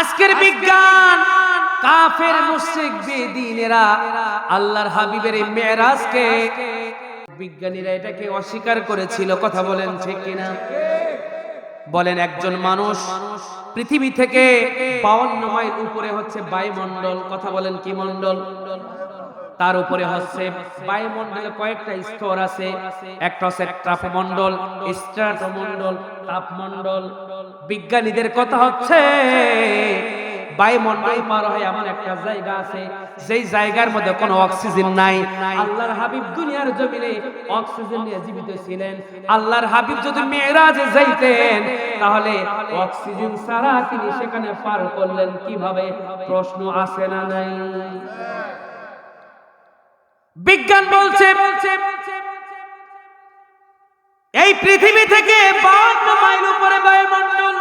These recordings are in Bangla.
আজকের বিজ্ঞান কাফের মুশরিক বেদিনেরা আল্লাহর হাবিবের এই মেরাজকে বিজ্ঞানীরা এটাকে অস্বীকার করেছিল। কথা বলেন ঠিক কিনা? বলেন একজন মানুষ পৃথিবী থেকে বাউন্ন মাইল উপরে হচ্ছে বায়ুমণ্ডল। কথা বলেন কি মণ্ডল? তার উপরে হচ্ছে বায়ুমণ্ডলে কয়েকটা স্তর আছে। একটা হচ্ছে তাপমণ্ডল, স্ট্রাটোমণ্ডল, তাপমণ্ডল। বিজ্ঞানীদের কথা হচ্ছে, বায়ুমণ্ডল পার হয়ে এমন একটা জায়গা আছে, যেই জায়গার মধ্যে কোনো অক্সিজেন নাই। আল্লাহর হাবিব দুনিয়ার জমিনে অক্সিজেন নিয়ে জীবিত ছিলেন। আল্লাহর হাবিব যদি মেয়েরাজে যাইতেন, তাহলে অক্সিজেন ছাড়া তিনি সেখানে পার করলেন কীভাবে? প্রশ্ন আসে না নাই? বিজ্ঞান বলছে, এই পৃথিবী থেকে বাউন্ন মাইল উপরে বায়ুমণ্ডল,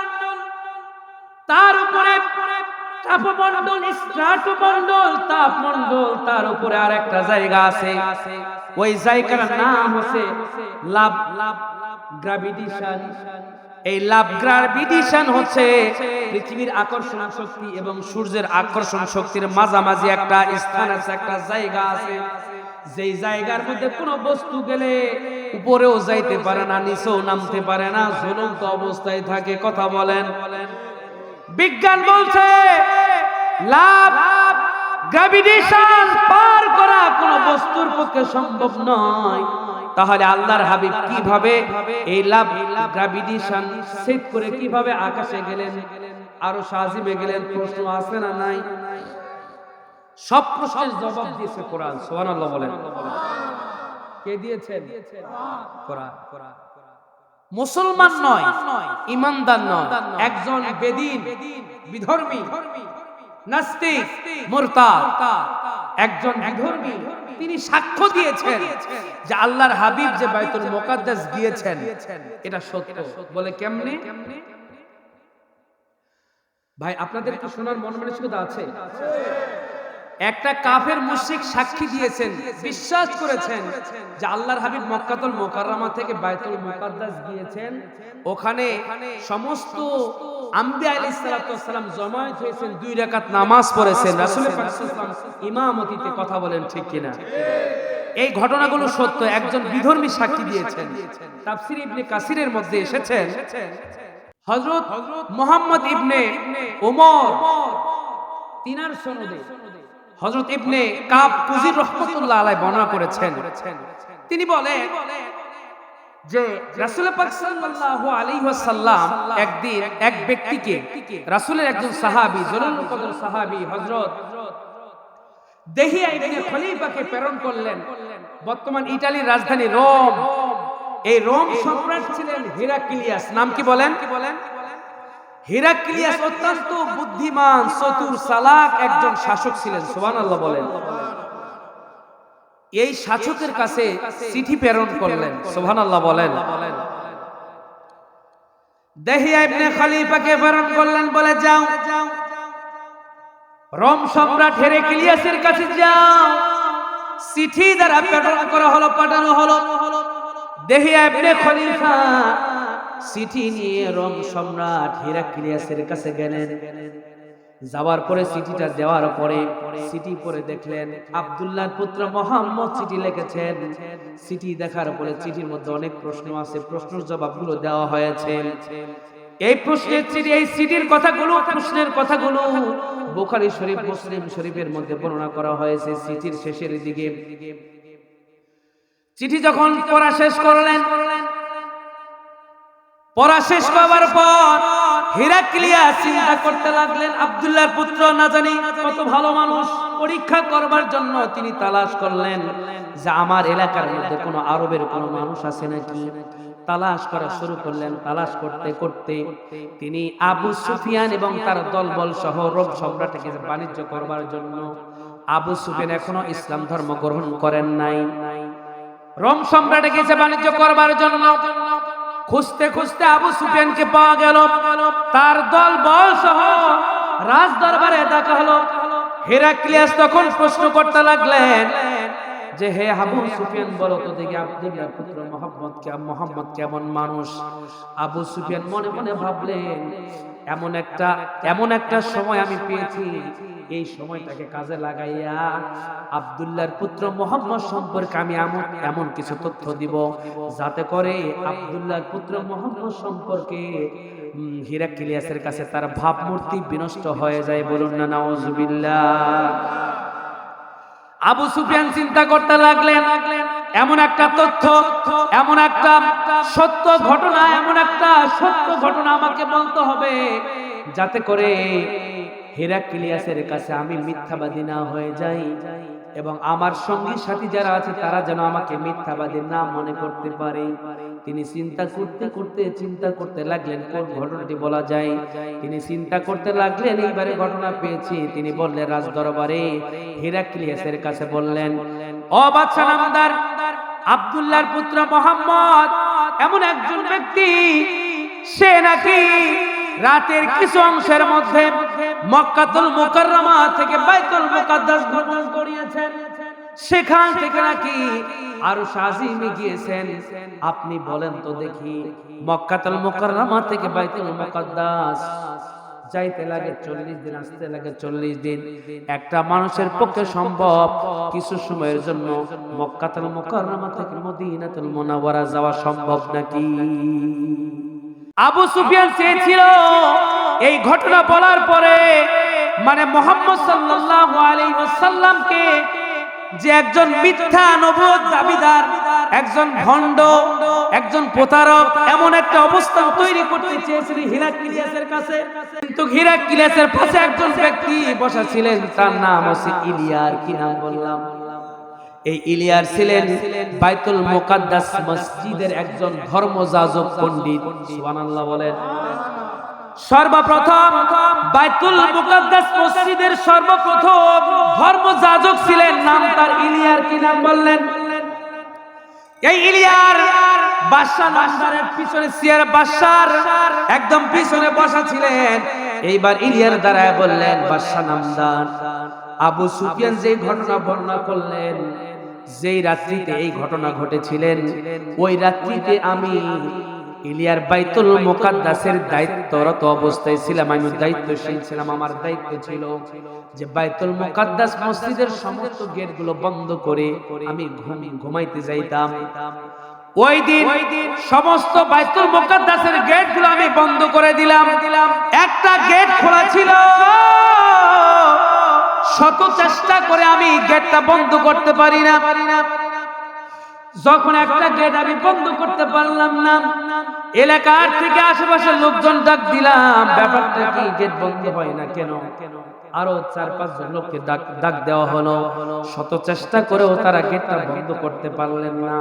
তার উপরে তাপমণ্ডল স্ট্রাটোমণ্ডল তাপমণ্ডল, তার উপরে আর একটা জায়গা আছে। ওই জায়গার নাম হচ্ছে লাভ লাভ গ্রাভিটেশন। এই লাভ গ্রাভিটেশন হচ্ছে পৃথিবীর আকর্ষণ শক্তি এবং সূর্যের আকর্ষণ শক্তির মাঝামাঝি একটা স্থান আছে, একটা জায়গা আছে। যেই জায়গার মধ্যে কোনো বস্তু গেলে উপরেও যাইতে পারে না, নিচেও নামতে পারে না, ঝুলন্ত অবস্থায় থাকে, কথা বলেন। বিজ্ঞান বলছে, লাভ গ্রাভিটেশন পার করা কোন বস্তুর পক্ষে সম্ভব নয়। তাহলে আল্লাহর হাবিব কীভাবে এই লাভ গ্রাভিটেশন সেট করে কীভাবে আকাশে গেলেন, আরও সাজিমে গেলেন, প্রশ্ন আছে না নাই? সব প্রশ্নের জবাব দিয়েছে কোরআন, সুবহানাল্লাহ বলেন। কে দিয়েছেন? কোরআন। কোরআন মুসলমান নয়, ইমানদার নয়, একজন বেদিন, বিধর্মী, নাস্তিক, মুরতাদ। একজন বিধর্মী, তিনি সাক্ষ্য দিয়েছেন যে আল্লাহর হাবিব যে বাইতুল মুকাদ্দাস গিয়েছেন এটা সত্য বলে কেমনে? ভাই, আপনাদের কি শোনার মন মানসিকতা আছে? একটা কাফের মুশরিক সাক্ষী দিয়েছেন, বিশ্বাস করেছেন যে আল্লাহর হাবিব মক্কাতুল মোকাররমা থেকে বাইতুল মুকাদ্দাস গিয়েছেন। ওখানে সমস্ত ওয়াসসালাম জমায়েত হয়েছেন, দুই নামাজ পড়েছেন। ইমামতিতে কথা বলেন, ঠিক কিনা? এই ঘটনাগুলো সত্য, একজন বিধর্মী সাক্ষী দিয়েছেন। তাফসীর ইবনে কাসিরের মধ্যে এসেছেন। হযরত মুহাম্মদ ইবনে ওমর, তিনার সনদে হযরত ইবনে কাব কুজির রহমাতুল্লাহ আলাইহি বর্ণনা করেছেন। তিনি বলেন যে রাসূল পাক সাল্লাল্লাহু আলাইহি ওয়াসাল্লাম একদিন এক ব্যক্তিকে, রাসূলের একজন সাহাবী জলিলুল কদর সাহাবী হযরত দেহিয়া ইবনে খলিফাকে প্রেরণ করলেন। বর্তমান ইতালির রাজধানী রোম। এই রোম সম্রাট ছিলেন হিরাক্লিয়াস। নাম কি বলেন কি বলেন? হিরাক্লিয়াস অত্যন্ত বুদ্ধিমান, চতুর, চালাক একজন শাসক ছিলেন, সুবহানাল্লাহ বলেন। এই শাসকের কাছে চিঠি প্রেরণ করলেন, সুবহানাল্লাহ বলেন। দেহিয়া ইবনে খলিফাকে প্রেরণ করলেন বলে, যাও। রোম সম্রাট হেরাক্লিয়াসের কাছে যাও। চিঠি দ্বারা প্রেরণ পাঠানো হলো। দেহিয়া ইবনে খলিফা চিঠি নিয়ে রোম সম্রাট হিরাক্লিয়াসের কাছে গেলেন। যাওয়ার পরে চিঠিটা দেওয়ার পরে চিঠি পরে দেখলেন আব্দুল্লাহর পুত্র মোহাম্মদ চিঠি লিখেছেন। চিঠি দেখার পরে চিঠির মধ্যে অনেক প্রশ্ন আছে, প্রশ্নের জবাবগুলো দেওয়া হয়েছে। এই প্রশ্নের চিঠি, এই চিঠির কথাগুলো, প্রশ্নের কথাগুলো বুখারী শরীফ, মুসলিম শরীফের মধ্যে বর্ণনা করা হয়েছে চিঠির শেষের দিকে। চিঠি যখন পড়া শেষ করলেন পড়া শেষ করার পর হিরাক্লিয়া চিন্তা করতে লাগলেন, আব্দুল্লাহর পুত্র, না জানি কত ভালো মানুষ। পরীক্ষা করবার জন্য তিনি তালাশ করলেন যে আমার এলাকার মধ্যে কোনো আরবের কোনো মানুষ আছে নাকি। তালাশ করা শুরু করলেন। তালাশ করতে করতে তিনি আবু সুফিয়ান এবং তার দলবল সহ রোম সম্রাটকে বাণিজ্য করবার জন্য আবু সুফিয়ান এখনও ইসলাম ধর্ম গ্রহণ করেন নাই। রোম সম্রাটে গেছে বাণিজ্য করবার জন্য খুঁজতে খুঁজতে আবু সুফিয়ানকে পাওয়া গেল। তার দল বল সহ রাজ দরবারে দেখা হলো। হেরাক্লিয়াস তখন প্রশ্ন করতে লাগলেন যে হে আবু সুফিয়ান, বলো তো দেখি আব্দুল্লাহ পুত্র মোহাম্মদ কে মোহাম্মদ কেমন মানুষ? আবু সুফিয়ান মনে মনে ভাবলেন, এমন একটা এমন একটা সময় আমি পেয়েছি, এই সময়টাকে কাজে লাগাইয়া আব্দুল্লাহর পুত্র মোহাম্মদ সম্পর্কে আমি এমন এমন কিছু তথ্য দিব, যাতে করে আব্দুল্লাহর পুত্র মোহাম্মদ সম্পর্কে হিরাক্লিয়াসের কাছে তার ভাবমূর্তি বিনষ্ট হয়ে যায়। বলুন না, নাউজুবিল্লাহ। আবু সুফিয়ান চিন্তা করতে লাগলেন, এমন একটা তথ্য, এমন একটা সত্য ঘটনা, এমন একটা সত্য ঘটনা আমাকে বলতে হবে, যাতে করে হেরাক্লিয়াসের কাছে আমি মিথ্যাবাদী না হয়ে যাই এবং আমার সঙ্গী সাথী যারা আছে, তারা যেন আমাকে মিথ্যাবাদী না মনে করতে পারে। তিনি চিন্তা করতে করতে চিন্তা করতে লাগলেন, কোন ঘটনাটি বলা যায়? তিনি চিন্তা করতে লাগলেন, এইবারে ঘটনা পেয়েছি। তিনি বললেন রাজ দরবারে হিরাক্লিয়াসের কাছে বললেন, ও বাদশা নামদার, আব্দুল্লাহর পুত্র মোহাম্মদ, এমন একজন ব্যক্তি, সে নাকি রাতের কিছু অংশের মধ্যে মক্কাতুল মুকাররমা থেকে বাইতুল মুকাদ্দাস ভ্রমণ করিয়েছেন। সেখান থেকে নাকি আরও সাজিমে গিয়েছেন। আপনি বলেন তো দেখি, মক্কাতুল মুকাররমা থেকে বাইতুল মুকাদ্দাস। যাইতে লাগে চল্লিশ দিন, আসতে লাগে চল্লিশ দিন। একটা মানুষের পক্ষে সম্ভব কিছু সময়ের জন্য থেকে মদিনাতুল যাওয়া সম্ভব নাকি? আবু সুফিয়ান চেয়েছিল এই ঘটনা বলার পরে মানে মোহাম্মদ সাল্লাল্লাহু আলাইহি ওয়াসাল্লামকে যে একজন মিথ্যা নবুয়ত দাবিদার, একজন ভণ্ড, একজন প্রতারক, এমন একটা অবস্থান তৈরি করতে চেয়েছিল হিরাক্লিয়াসের কাছে। কিন্তু হিরাক্লিয়াসের পাশে একজন ব্যক্তি বসা ছিলেন তার নাম হচ্ছে ইলিয়ার, কি নাম বললাম? এই ইলিয়ার ছিলেন বাইতুল মুকাদ্দাস মসজিদের একজন ধর্মযাজক পণ্ডিত, সুবহানাল্লাহ বলেন। সর্বপ্রথম বাইতুল মুকাদ্দাস মসজিদের সর্বপ্রথম ধর্মযাজক ছিলেন, নাম তার ইলিয়ার, কি নাম বললেন? এই ইলিয়ার বাদশাহ নামদারের পিছনে সিয়ার বাদশার একদম পিছনে বসা ছিলেন। এইবার ইলিয়ার দ্বারায় বললেন, বাদশাহ নামদার, আবু সুফিয়ান যে ঘটনা বর্ণনা করলেন, যেই রাত্রিতে এই ঘটনা ঘটেছিলেন, ওই রাত্রিতে আমি ইলিয়ার বাইতুল মুকাদ্দাসের দায়িত্বরত অবস্থায় ছিলাম, আমি দায়িত্বশীল ছিলাম, আমার দায়িত্ব ছিল যে বাইতুল মুকাদ্দাস মসজিদের সমস্ত গেটগুলো বন্ধ করে আমি ঘুম- ঘুমাইতে যাইতাম। ওই দিন সমস্ত বাইতুল মুকাদ্দাসের গেটগুলো আমি বন্ধ করে দিলাম। একটা গেট খোলা ছিল। শত চেষ্টা করে আমি গেটটা বন্ধ করতে পারি না। যখন একটা গেট আমি বন্ধ করতে পারলাম না এলাকার থেকে আশেপাশের লোকজন ডাক দিলাম, ব্যাপারটা কি গেট বন্ধ হয় না কেন? আরও চার পাঁচজন লোককে ডাক ডাক দেওয়া হলো। শত চেষ্টা করেও তারা গেটটা বন্ধ করতে পারলেন না।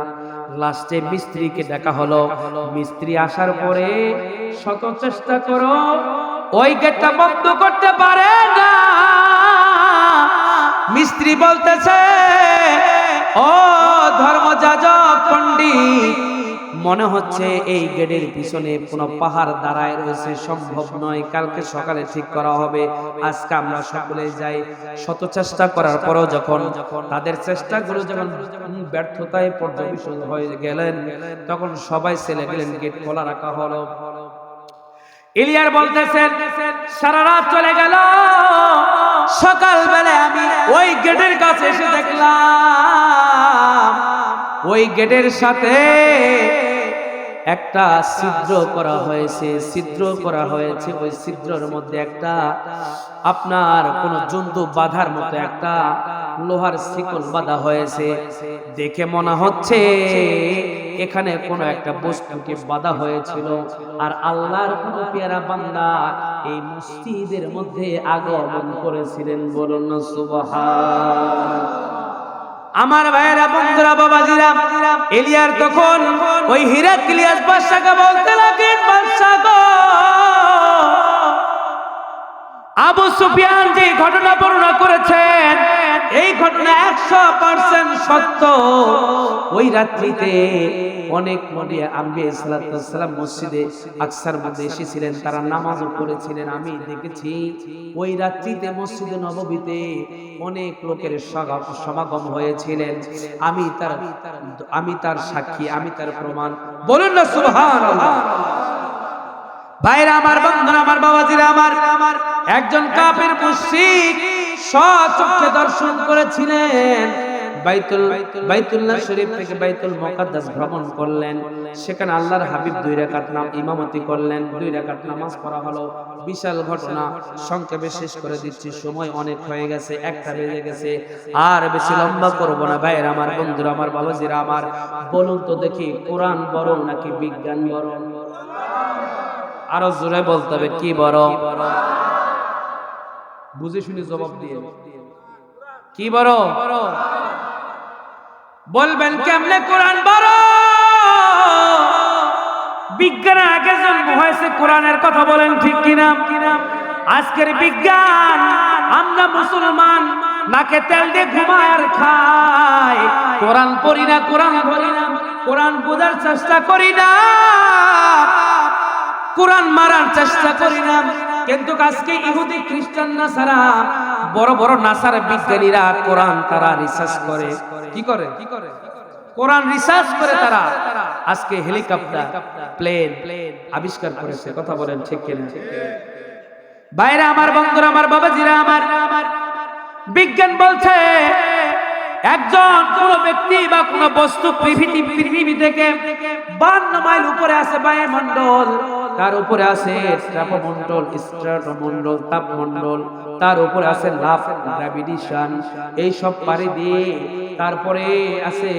লাস্টে মিস্ত্রিকে ডাকা হলো। মিস্ত্রি আসার পরে শত চেষ্টা করো ওই গেটটা বন্ধ করতে পারে না। মিস্ত্রি বলতেছে, ও ধর্মযাজক পণ্ডিত মনে হচ্ছে এই গেটের পিছনে কোন পাহাড় দাঁড়ায় রয়েছে, সম্ভব নয়। কালকে সকালে ঠিক করা হবে। আজকে আমরা সকলে যাই। শত চেষ্টা করার পরও যখন তাদের চেষ্টাগুলো যখন ব্যর্থতায় পর্যবেসন হয়ে গেলেন, তখন সবাই ছেলে গেলেন, গেট খোলা রাখা হলো। ইলিয়ার বলতেছেন, সারা রাত চলে গেল। সকাল বেলা আমি ওই গেটের কাছে এসে দেখলাম, ওই গেটের সাথে একটা ছিদ্র করা হয়েছে, ছিদ্র করা হয়েছে, ওই ছিদ্রের মধ্যে একটা আপনার কোন জন্তু বাঁধার মতো একটা লোহার শিকল বাঁধা হয়েছে। দেখে মনে হচ্ছে এখানে কোন একটা বস্তুকে বাঁধা হয়েছিল। আর আল্লাহর কোন পেয়ারা বান্দা এই মসজিদের মধ্যে আগমন করেছিলেন বলুন সুবহান। আমার ভাইয়েরা, বন্ধুরা, বাবাজিরা, এলিয়ার তখন ওই হীরা ক্লিয়াস বাদশাকে বলতে লাগেন বাদশা গো, আবু সুফিয়ান যে ঘটনা বর্ণনা করেছেন, এই ঘটনা একশো পার্সেন্ট সত্য। ওই রাত্রিতে অনেক নবী আম্বিয়া সালাম মসজিদে আকসার মধ্যে এসেছিলেন, তারা নামাজও পড়েছিলেন। আমি দেখেছি ওই রাত্রিতে মসজিদে নববীতে অনেক লোকের সমাগম হয়েছিলেন। আমি তার আমি তার সাক্ষী, আমি তার প্রমাণ। বলুন না, সুবহানাল্লাহ। ভাইরা আমার, বন্ধুরা আমার, বাবাজিরা আমার আমার একজন কাপের মুশরিক সচক্ষে দর্শন করেছিলেন। বাইতুল বাইতুল্লাহ শরীফ থেকে বাইতুল মুকাদ্দাস ভ্রমণ করলেন। সেখানে আল্লাহর হাবিব দুই রাকাত নাম ইমামতি করলেন, দুই রাকাত নামাজ পড়া হলো। বিশাল ঘটনা, সংক্ষেপে শেষ করে দিচ্ছি। সময় অনেক হয়ে গেছে, একটা বেজে গেছে। আর বেশি লম্বা করব না। ভাইয়ের আমার, বন্ধুরা আমার বাবাজিরা আমার, বলুন তো দেখি, কোরআন বড় নাকি বিজ্ঞান বড়? আরও জোরে বলতে হবে, কি বড়? বুঝে শুনে জবাব দিয়ে কি বড়? বলবেন কেমনে কোরআন বড় বিজ্ঞানের আগে জন্ম হয়েছে, কোরআনের কথা বলেন ঠিক কিনা? আজকের বিজ্ঞান, আমরা মুসলমান, নাকে তেল দিয়ে ঘুমায় আর খাই। কোরআন পড়ি না, কোরআন ধরি না, কোরআন বোঝার চেষ্টা করি না। কোরআন মারার চেষ্টা করি না। কিন্তু আজকে ইহুদি, খ্রিস্টান, নাসারা বড় বড় নাসার বিজ্ঞানীরা কোরআন তারা রিসার্চ করে। কি করে? কি করে কোরআন রিসার্চ করে তারা। আজকে হেলিকপ্টার, প্লেন আবিষ্কার করেছে। কথা বলেন ঠিক কিনা? বাইরে আমার, বন্ধুরা আমার, বাবাজিরা আমার, বিজ্ঞান বলছে, একজন কোন ব্যক্তি বা কোন বস্তু পৃথিবী পৃথিবী থেকে বান্ন মাইল উপরে আছে বায়ুমণ্ডল। তার উপরে আছে তাপমণ্ডল, স্ট্রাটোমণ্ডল, তাপমণ্ডল, তার উপরে আছে লাভ গ্র্যাভিটেশন এই সব পারে দিয়ে তারপরে আছে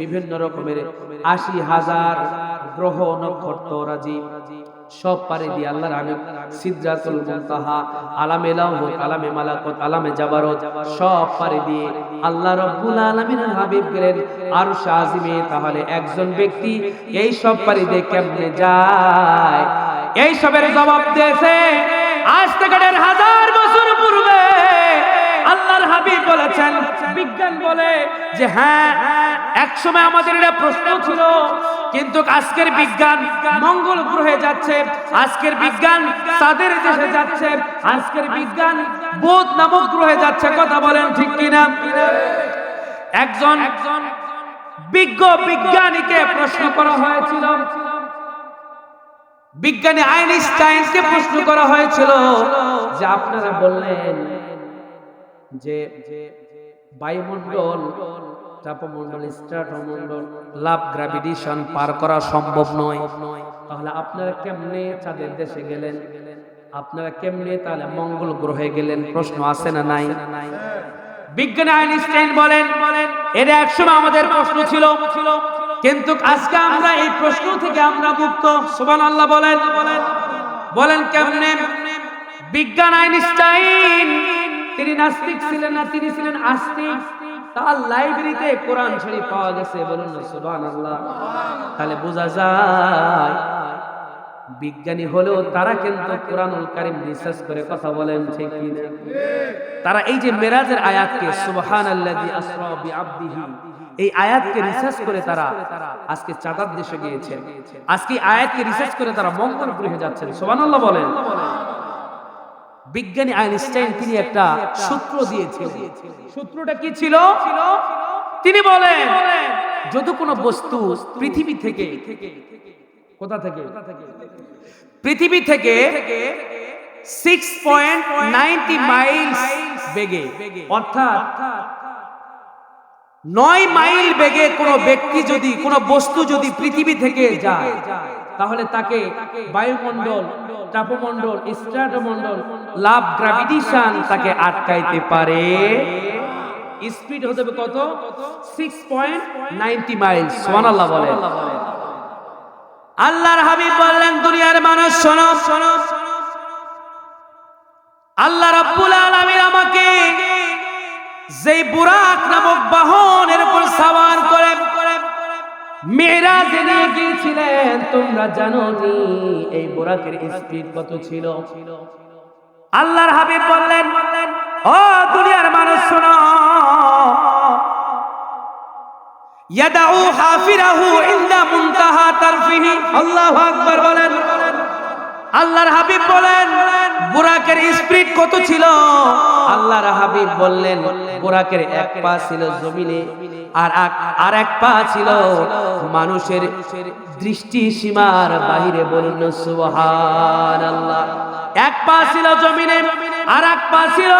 বিভিন্ন রকমের আশি হাজার গ্রহ নক্ষত্র রাজি। সব পারে দিয়ে আল্লাহর আমি সিদ্ধাতুল মুনতাহা, আলামে লাহুত, আলামে মালাকুত, আলামে জাবারত, সব পারে দিয়ে আল্লাহ রাব্বুল আলামিনের হাবিব গেলেন আরশ আযিমে তাহলে একজন ব্যক্তি এই সব পারে দিয়ে কেমনে যায়? এই সবের জবাব দিয়েছে আজ থেকে হাজার বছর পূর্বে। আল্লাহর হাবিব বলেছেন, বিজ্ঞান বলে যে হ্যাঁ এক সময় আমাদের এটা প্রশ্ন ছিল, কিন্তু আজকের বিজ্ঞান মঙ্গল গ্রহে যাচ্ছে, আজকের বিজ্ঞান তাদের দেশে যাচ্ছে, আজকের বিজ্ঞান বোধ নামক গ্রহে যাচ্ছে, কথা বলেন ঠিক কিনা? একজন একজন বিজ্ঞ বিজ্ঞানীকে প্রশ্ন করা হয়েছিল, বিজ্ঞানী আইনস্টাইনকে প্রশ্ন করা হয়েছিল যে আপনারা বললেন যে বায়ুমণ্ডল, তাপমণ্ডল, স্ট্রাটোমণ্ডল, লাভ গ্র্যাভিটেশন পার করা সম্ভব নয়। তাহলে আপনারা কেমনে চাঁদের দেশে গেলেন? আপনারা কেমনে তাহলে মঙ্গল গ্রহে গেলেন? প্রশ্ন আছে না নাই? বিজ্ঞানী আইনস্টাইন বলেন এটা একসময় আমাদের প্রশ্ন ছিল, কিন্তু আজকে আমরা এই প্রশ্ন থেকে আমরা মুক্ত? সুবান আল্লাহ বলেন। বলেন কেমনে? বিজ্ঞান আইনস্টাইন তিনি নাস্তিক ছিলেন না, তিনি ছিলেন আস্তিক। তার লাইব্রেরিতে কোরআন শরীফ পাওয়া গেছে। বলুন না সুবান আল্লাহ তাহলে বোঝা যায়, বিজ্ঞানী হলেও তারা কিন্তু কোরআনুল কারিম রিসার্চ করে কথা বলেন, ঠিক কি? তারা এই যে মেরাজের আয়াতকে, সুবহানাল্লাযী আসরা বিআবদিহি, এই আয়াতকে রিসার্চ করে তারা আজকে চাঁদার দেশে গিয়েছেন। আজকে আয়াতকে রিসার্চ করে তারা মঙ্গল গ্রহে যাচ্ছেন। সুবহানাল্লাহ বলেন। বিজ্ঞানী আইনস্টাইন তিনি একটা সূত্র দিয়েছিলেন। সূত্রটা কি ছিল? তিনি বলেন যদি কোনো বস্তু পৃথিবী থেকে কোথা থেকে? পৃথিবী থেকে সিক্স পয়েন্ট নাইনটি মাইলস বেগে অর্থাৎ নয় মাইল বেগে কোনো ব্যক্তি যদি কোনো বস্তু যদি পৃথিবী থেকে যায় তাহলে তাকে বায়ুমণ্ডল, তাপমণ্ডল স্ট্রাটোমণ্ডল লাভ গ্র্যাভিটেশন তাকে আটকাইতে পারে। স্পিড হতে হবে কত? সিক্স পয়েন্ট নাইনটি মাইলস সোনাল্লাহ বলে আল্লাহর হাবিব বললেন, দুনিয়ার মানুষ, শোনো শোনো আল্লাহ রাব্বুল আলামিন আমাকে যেই বুরাক নামক বাহনের উপর সাওয়ার করে মেরাজে জেনে গিয়েছিলেন, তোমরা জানো নি এই বুরাকের স্পিড কত ছিল? আল্লাহর হাবিব বললেন, ও দুনিয়ার মানুষ শোনো। ইয়াদাউ হাফিরাহু ইনদা মুনতাহা তারফিহি। আল্লাহু আকবার বলেন। আল্লাহর হাবিব বলেন বুরাকের স্পিড কত ছিল? আল্লাহর হাবিব বললেন, বুরাকের এক পা ছিল জমিনে আর আর এক পা ছিল মানুষের দৃষ্টি সীমার বাহিরে বলুন, সুবহানাল্লাহ। এক পা ছিল জমিনে আর এক পা ছিল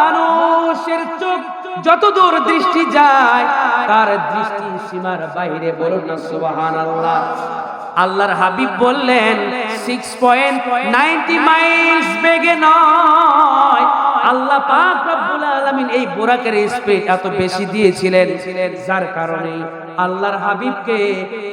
মানুষের চোখ। যতদূর দৃষ্টি যায়, তার দৃষ্টি সীমার বাইরে বলুন না সুবহানাল্লাহ। আল্লাহর হাবিব বললেন সিক্স পয়েন্ট নাইনটি মাইলস বেগে নয়। আল্লাহ পাক রব্বুল আলামিন এই বোরাকের এত বেশি দিয়েছিলেন, যার কারণে আল্লাহর হাবিবকে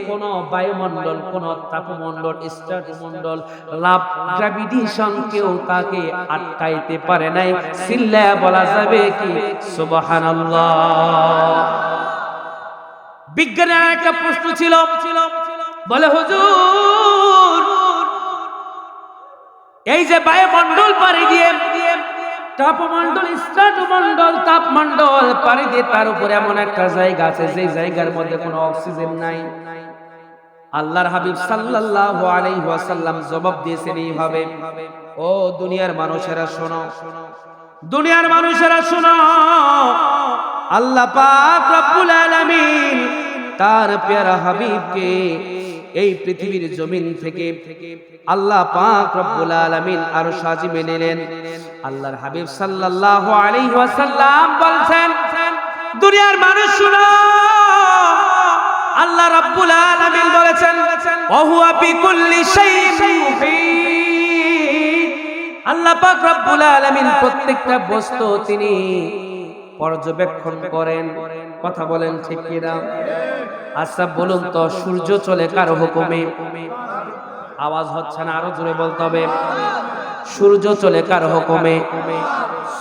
কোন বায়ুমণ্ডল, কোন তাপমণ্ডল লাভ গ্র্যাভিটেশন কেউ তাকে আটকাইতে পারে নাই। সিল্লা বলা যাবে কি? সুবহানাল্লাহ। বিজ্ঞানের একটা প্রশ্ন ছিল, বলে হুজুর এই যে বায়ুমণ্ডল পাড়ি দিয়ে তাপমণ্ডল স্ট্রাটোমণ্ডল তাপমণ্ডল পাড়ি দিয়ে তার উপরে এমন একটা জায়গা আছে, যে জায়গার মধ্যে কোনো অক্সিজেন নাই। আল্লাহর হাবিব সাল্লাল্লাহু আলাইহি ওয়াসাল্লাম জবাব দিয়েছেন এইভাবে, ও দুনিয়ার মানুষেরা শোনো, দুনিয়ার মানুষেরা শোনো, আল্লাহ পাক রব্বুল আলামিন তার পেয়ারা হাবিবকে এই পৃথিবীর জমিন থেকে আল্লাহ পাক রব্বুল আলামিন আরও সাজিমে নিলেন আল্লাহর হাবিব সাল্লাল্লাহু আলাইহি ওয়াসাল্লাম বলছেন, দুনিয়ার মানুষ শুনো, আল্লাহ রাব্বুল আলামিন বলেছেন, ওহুয়া বিকুল্লি শাইইন মুহিত আল্লাহ পাক রব্বুল আলামিন প্রত্যেকটা বস্তু তিনি পর্যবেক্ষণ করেন। কথা বলেন ঠিক কিনা? আচ্ছা বলুন তো, সূর্য চলে কার হুকুমে? আওয়াজ হচ্ছে না, আরও জোরে বলতে হবে। সূর্য চলে কার হুকুমে?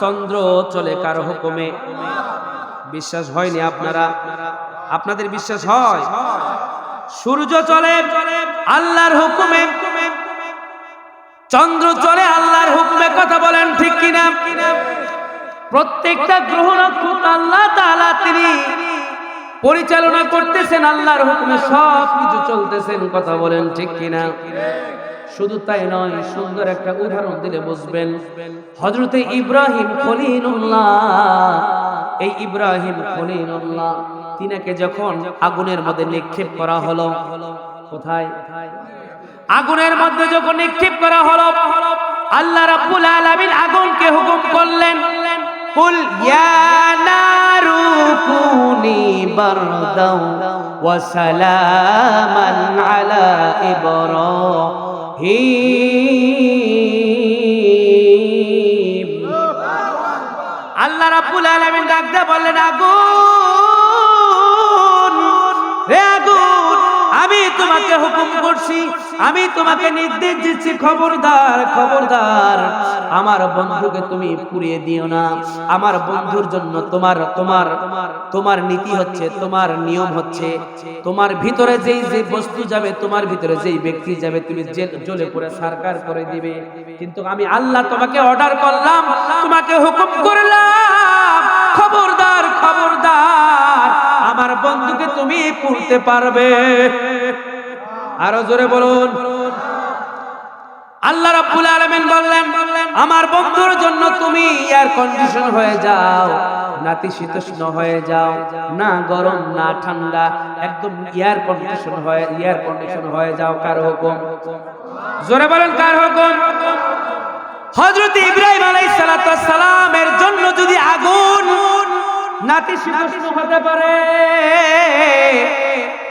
চন্দ্র চলে কার হুকুমে? বিশ্বাস হয়নি আপনারা? আপনাদের বিশ্বাস হয়? সূর্য চলে আল্লাহর হুকুমে। চন্দ্র চলে আল্লাহর হুকুমে, কথা বলেন ঠিক কিনা? প্রত্যেকটা গ্রহ নক্ষত্র আল্লাহ তাআলা তিনি। পরিচালনা করতেছেন, আল্লাহর হুকুমে সব কিছু চলতেছেন, কথা বলেন ঠিক কিনা? শুধু তাই নয়, সুন্দর একটা উদাহরণ দিলে বুঝবেন। হজরতে ইব্রাহিম খলিলুল্লাহ, এই ইব্রাহিম খলিলুল্লাহ, তিনাকে যখন আগুনের মধ্যে নিক্ষেপ করা হলো, কোথায়? আগুনের মধ্যে যখন নিক্ষেপ করা হলো, আল্লাহ রাব্বুল আলামিন আগুনকে হুকুম করলেন ইয়া নারু কুনি বারদাও ওয়া সালামান আলা ইব্রাহিম আল্লাহ রাব্বুল আলামিন ডাক বললেন আগুন আমি তোমাকে হুকুম করছি, আমি তোমাকে নির্দেশ দিচ্ছি, খবরদার খবরদার। আমার বন্ধুকে তুমি পুড়িয়ে দিও না। আমার বন্ধুর জন্য তোমার তোমার তোমার নীতি হচ্ছে, তোমার নিয়ম হচ্ছে। তোমার ভিতরে যেই যে বস্তু যাবে, তোমার ভিতরে যেই ব্যক্তি যাবে, তুমি জেল পড়ে সারকার করে দিবে। কিন্তু আমি আল্লাহ তোমাকে অর্ডার করলাম, তোমাকে হুকুম করলাম, খবরদার খবরদার। আমার বন্ধুকে তুমি পুড়তে পারবে। আরও জোরে বলুন। আল্লাহ রাব্বুল আলামিন বললেন, আমার বন্ধুর জন্য তুমি এয়ার কন্ডিশন হয়ে যাও নাতিশীতোষ্ণ হয়ে যাও, না গরম, না ঠান্ডা, একদম এয়ার কন্ডিশন হয়ে এয়ার কন্ডিশন হয়ে যাও, কার হুকুম? জোরে বলেন, কার হুকুম? হযরত ইব্রাহিম আলাইহিস সালামের জন্য যদি আগুন নাতিশীতোষ্ণ হতে পারে।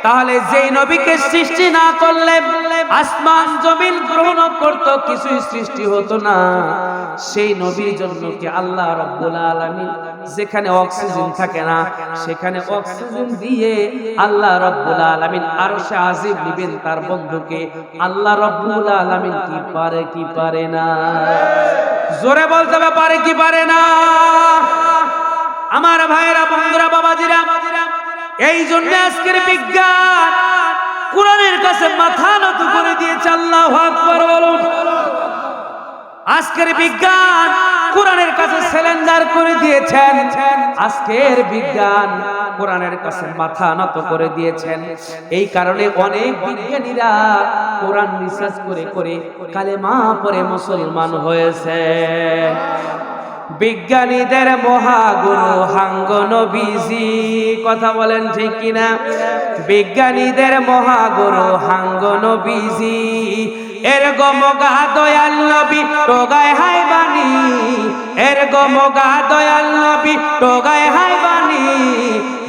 তাহলে যেই নবীকে সৃষ্টি না করলে, আসমান জমিন গ্রহণ কিছুই সৃষ্টি হতো না। সেই নবীর জন্য কি আল্লাহ যেখানে অক্সিজেন থাকে না, সেখানে অক্সিজেন দিয়ে আল্লাহ রাব্বুল আলামিন সে আজিম নিবেন তার বন্ধুকে। আল্লাহ রাব্বুল আলামিন কি পারে কি পারে না? জোরে বলতে পারে কি পারে না? আমার ভাইরা বন্ধুরা, বাবাজিরা, এই জন্য আজকের বিজ্ঞান কোরআনের কাছে মাথা নত করে দিয়েছে, আল্লাহ আকবার বলুন। আজকের বিজ্ঞান কোরআনের কাছে সিলিন্ডার করে দিয়েছেন। আজকের বিজ্ঞান কোরআনের কাছে মাথা নত করে দিয়েছেন। এই কারণে অনেক বিজ্ঞানীরা কোরআন রিসার্চ করে করে কালেমা পরে মুসলমান হয়েছে। বিজ্ঞানীদের মহাগুরু হাঙ্গ নবীজি, কথা বলেন ঠিক কিনা? বিজ্ঞানীদের মহাগুরু হাঙ্গ নবীজি, এর গমগা দয়াল নবী টোগায় হাই বাণী, এর গমগা দয়াল নবী টোগায় হাই বাণী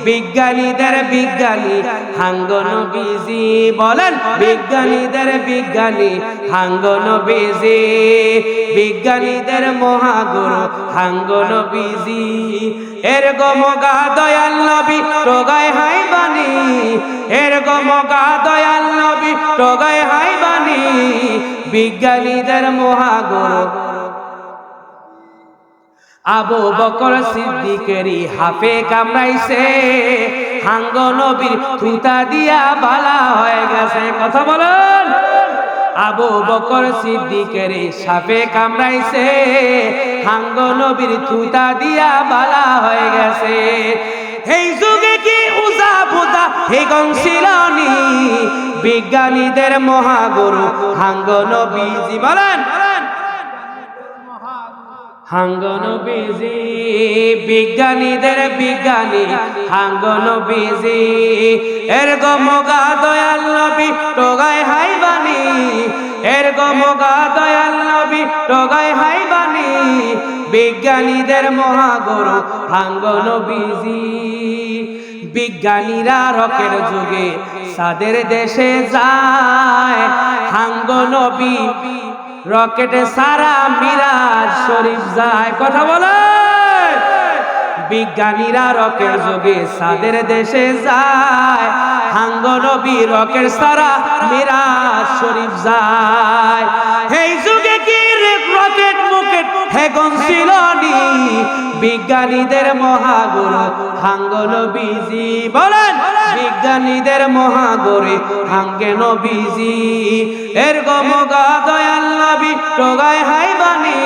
বিজ্ঞানীদের বিজ্ঞানী হাঙ্গ নবীজি বলেন, বিজ্ঞানীদের বিজ্ঞানী হাঙ্গ নবীজি, বিজ্ঞানীদের মহাগুরু হাঙ্গ নবীজি। এর গমগা দয়াল নবী টোগায় হাই বাণী এর গমগা দয়াল নবী টোগায় হাই বাণী, বিজ্ঞানীদের মহাগুরু আবু বকর সিদ্দিকেরই হাফে কামড়াইছে। হাঙ্গ নবীর থুতা দিয়া বালা হয়ে গেছে। কথা বলেন। আবু বকর সিদ্দিকের সাপে কামড়াইছে। হাঙ্গ নবীর থুতা দিয়া বালা হয়ে গেছে। এই যুগে কি উজা বুদা হেগন শিলানি বিজ্ঞানীদের মহাগুরু হাঙ্গ নবীজি বলেন। হাঙ্গন বিজি বিজ্ঞানীদের বিজ্ঞানী। হাঙ্গন বিজি এর গমগা দয়াল নবী, টোগায় হাই বাণী। এর গমগা দয়াল নবী, টোগায় হাই বাণী। বিজ্ঞানীদের মহাগুরু হাঙ্গন বিজি বিজ্ঞানীরা রকের যুগে সাদের দেশে যায়। হাঙ্গ নবী রকেটে সারা মিরাজ শরীফ যায়। কথা বলে? বিজ্ঞানীরা রকের যোগে সাদের দেশে যায়। হাঙ্গ নবী রকের সারা মিরাজ শরীফ যায়। এই যুগে কি রকেট মুকেট? হেগন শিলনি, বিজ্ঞানীদের মহাগুরু হাঙ্গ নবীজি বলেন বিজ্ঞানীদের মহাগুরু হাঙ্গে নবীজি। এর গমগা দয়াল নবী টোগায় হাই বাণী।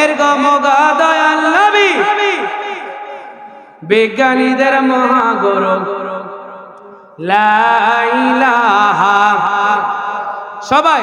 এর গমগা দয়াল নবী। বিজ্ঞানীদের মহাগুরু। লাইলাহা সবাই